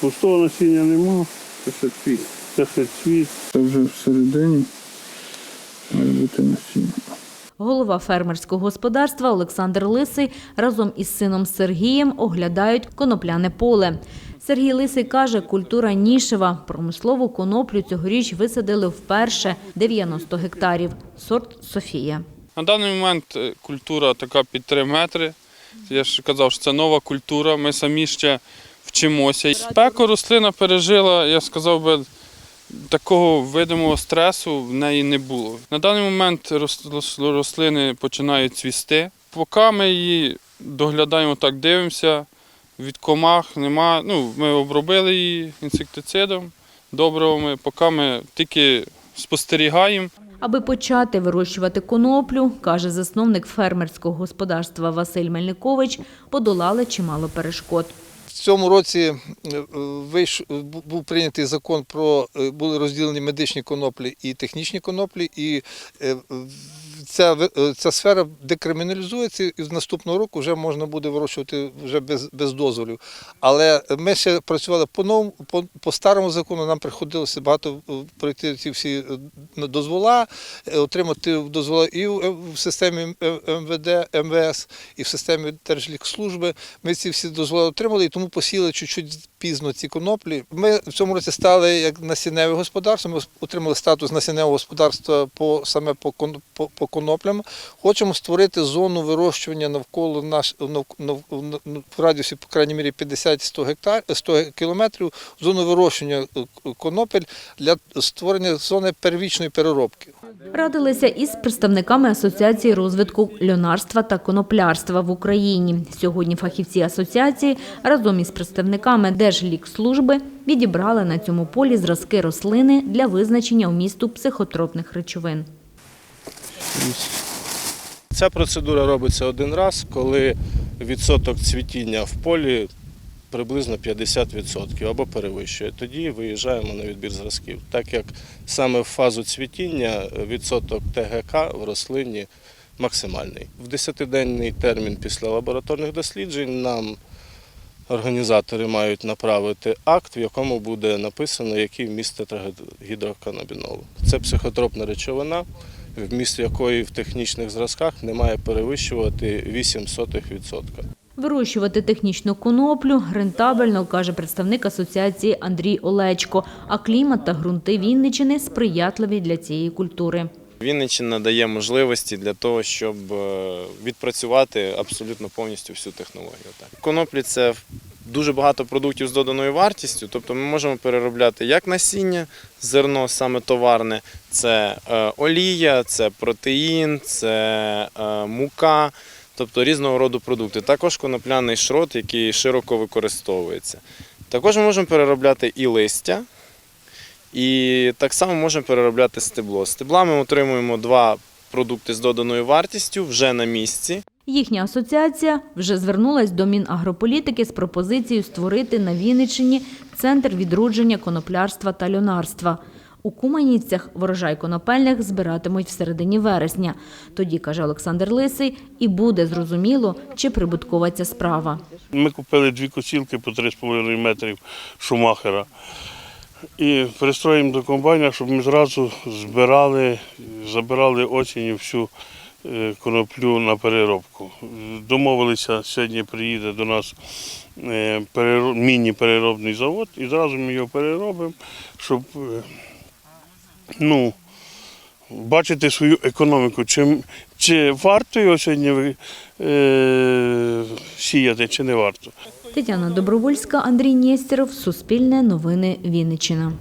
Пустого насіння нема, це ще цвіт. Це ще цвіт. Це вже всередині має бути насіння. Голова фермерського господарства Олександр Лисий разом із сином Сергієм оглядають конопляне поле. Сергій Лисий каже, культура нішева. Промислову коноплю цьогоріч висадили вперше 90 гектарів. Сорт Софія. На даний момент е, культура така під 3 метри. Я ж казав, що це нова культура. Ми самі ще вчимося. Спеку рослина пережила, я сказав би, такого видимого стресу в неї не було. На даний момент рос- рос- рослини починають цвісти. Поки ми її доглядаємо так, дивимося, від комах нема. Ну, ми обробили її інсектицидом, добривами, поки ми тільки спостерігаємо. Аби почати вирощувати коноплю, каже засновник фермерського господарства Василь Мельникович, подолали чимало перешкод. Цьому році е, був прийнятий закон про е, були розділені медичні коноплі і технічні коноплі, і е, ця, е, ця сфера декриміналізується, і з наступного року вже можна буде вирощувати вже без, без дозволів. Але ми ще працювали по новому, по, по старому закону. Нам приходилося багато е, пройти ці всі е, дозвола, отримати дозвола і в, системі МВД, МВС, і в системі Держлікслужби. Ми ці всі дозволи отримали і тому посіяли чуть-чуть пізно ці коноплі. Ми в цьому році стали як насінневе господарство. Ми отримали статус насінневого господарства по саме по, по, по коноплям. Хочемо створити зону вирощування навколо наш в радіусі, по крайній мірі, 50-100 гектар 100 кілометрів. Зону вирощування е, конопель для створення зони первічної переробки. Радилися із представниками Асоціації розвитку льонарства та коноплярства в Україні. Сьогодні фахівці асоціації разом із представниками Держлікслужби відібрали на цьому полі зразки рослини для визначення вмісту психотропних речовин. Ця процедура робиться один раз, коли відсоток цвітіння в полі приблизно 50% або перевищує. Тоді виїжджаємо на відбір зразків, так як саме в фазу цвітіння відсоток ТГК в рослині максимальний. В 10-денний термін після лабораторних досліджень нам організатори мають направити акт, в якому буде написано, який вміст тетрагідроканабінолу. Це психотропна речовина, вміст якої в технічних зразках не має перевищувати 0,08%. Вирощувати технічну коноплю рентабельно, каже представник асоціації Андрій Олечко, а клімат та ґрунти Вінничини сприятливі для цієї культури. Вінниччина дає можливості для того, щоб е, відпрацювати абсолютно повністю всю технологію. Коноплі це дуже багато продуктів з доданою вартістю, тобто ми можемо переробляти як насіння, зерно саме товарне, це е, олія, це протеїн, це е, мука, тобто різного роду продукти. Також конопляний шрот, який широко використовується. Також ми можемо переробляти і листя. І так само можемо переробляти стебло. Стебла ми отримуємо два продукти з доданою вартістю вже на місці. Їхня асоціація вже звернулась до Мінагрополітики з пропозицією створити на Вінниччині центр відродження коноплярства та льонарства. У Куманівцях врожай конопельних збиратимуть в середині вересня. Тоді, каже Олександр Лисий, і буде зрозуміло, чи прибуткова ця справа. Ми купили дві косілки по 3,5 метрів шумахера. І пристроїмо до комбайна, щоб ми зразу збирали, забирали осінню всю коноплю на переробку. Домовилися, сьогодні приїде до нас е, міні-переробний завод і зразу ми його переробимо, щоб е, ну, бачити свою економіку. Чи, чи варто його сьогодні е, сіяти, чи не варто. Тетяна Добровольська, Андрій Нєстєров, Суспільне новини Вінниччина.